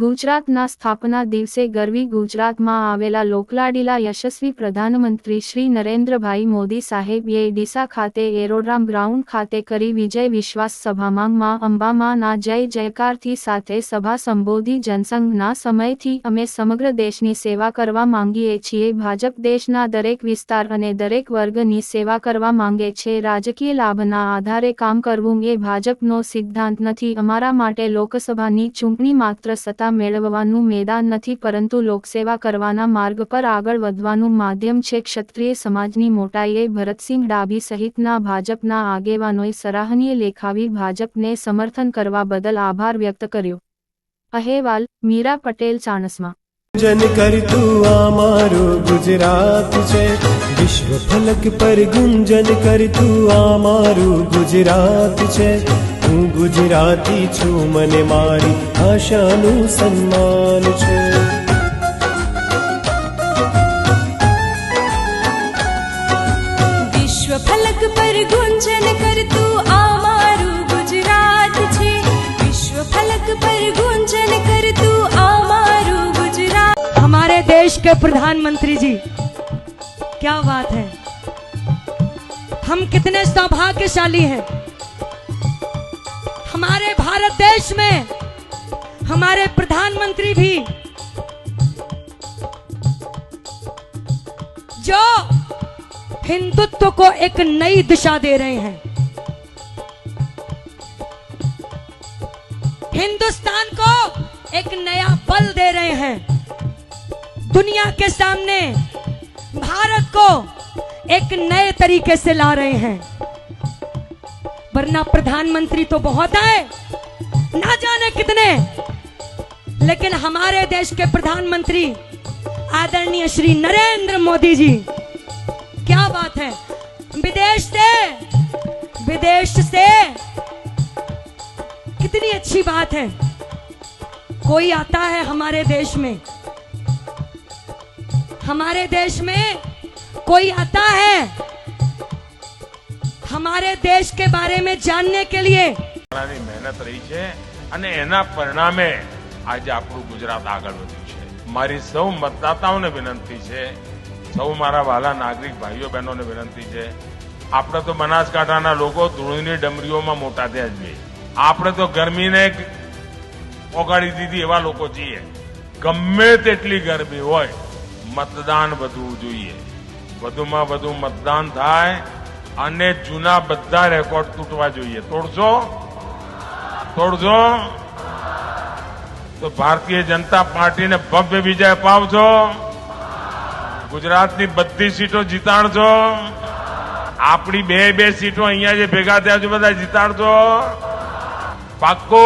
ગુજરાતના સ્થાપના દિવસે ગરવી ગુજરાતમાં આવેલા લોકલાડીલા યશસ્વી પ્રધાનમંત્રી શ્રી નરેન્દ્રભાઈ મોદી સાહેબે ડીસા ખાતે એરોડ્રામ ગ્રાઉન્ડ ખાતે કરી વિજય વિશ્વાસ સભામાં અંબામાના જય જયકારથી સાથે સભા સંબોધી જનસંઘના સમયથી અમે સમગ્ર દેશની સેવા કરવા માંગીએ છીએ. ભાજપ દેશના દરેક વિસ્તાર અને દરેક વર્ગની સેવા કરવા માંગે છે. રાજકીય લાભના આધારે કામ કરવું એ ભાજપનો સિદ્ધાંત નથી. અમારા માટે લોકસભાની ચૂંટણી માત્ર સત્તા મેળવવાનું મેદાન નથી, પરંતુ લોકસેવા કરવાના માર્ગ પર આગળ વધવાનું માધ્યમ છે. ક્ષત્રિય સમાજની મોટાઈએ ભરતસિંહ ડાભી સહિતના ભાજપના આગેવાનોએ સરાહનીય લેખાવી ભાજપને સમર્થન કરવા બદલ આભાર વ્યક્ત કર્યો. અહેવાલ, મીરા પટેલ, ચાણસમાં. જન કરતું આ ગુજરાત છે. વિશ્વ ફલક પર ગુંજન કરતું આ ગુજરાત છે. હું ગુજરાતી છું મને મારી ભાષાનું સન્માન છે વિશ્વ ફલક પર ગુંજન કરતું આ મારું ગુજરાત છે વિશ્વ ફલક પર ગુંજન કરતું આ મારું ગુજરાત हमारे देश के प्रधानमंत्री जी क्या बात है हम कितने सौभाग्यशाली हैं हमारे भारत देश में हमारे प्रधानमंत्री भी जो हिंदुत्व को एक नई दिशा दे रहे हैं। हिंदुस्तान को एक नया बल दे रहे हैं। दुनिया के सामने भारत को एक नए तरीके से ला रहे हैं। वरना प्रधानमंत्री तो बहुत आए। ना जाने कितने। लेकिन हमारे देश के प्रधानमंत्री आदरणीय श्री नरेंद्र मोदी जी, क्या बात है। विदेश से विदेश से। कितनी अच्छी बात है। कोई आता है हमारे देश में। हमारे देश में कोई आता है हमारे देश के बारे में जानने के लिए ની મહેનત રહી છે અને એના પરિણામે આજે આપણું ગુજરાત આગળ વધ્યું છે મારી સૌ મતદાતાઓને વિનંતી છે સૌ મારા વાલા નાગરિક ભાઈઓ બહેનોને વિનંતી છે આપણે તો બનાસકાંઠાના લોકો ધૂળની ડમરીઓમાં મોટા થયા છીએ આપણે તો ગરમીને ઓગાળી દીધી એવા લોકો છીએ ગમે તેટલી ગરમી હોય મતદાન વધવું જોઈએ વધુમાં વધુ મતદાન થાય અને જૂના બધા રેકોર્ડ તૂટવા જોઈએ. તોડશો તોડશો તો ભારતીય જનતા પાર્ટીને ભવ્ય વિજય અપાવજો. ગુજરાતની બધી સીટો જીતાડજો. આપણી બે બે સીટો અહીંયા જે ભેગા થયા છે બધા જીતાડજો. પાક્કો.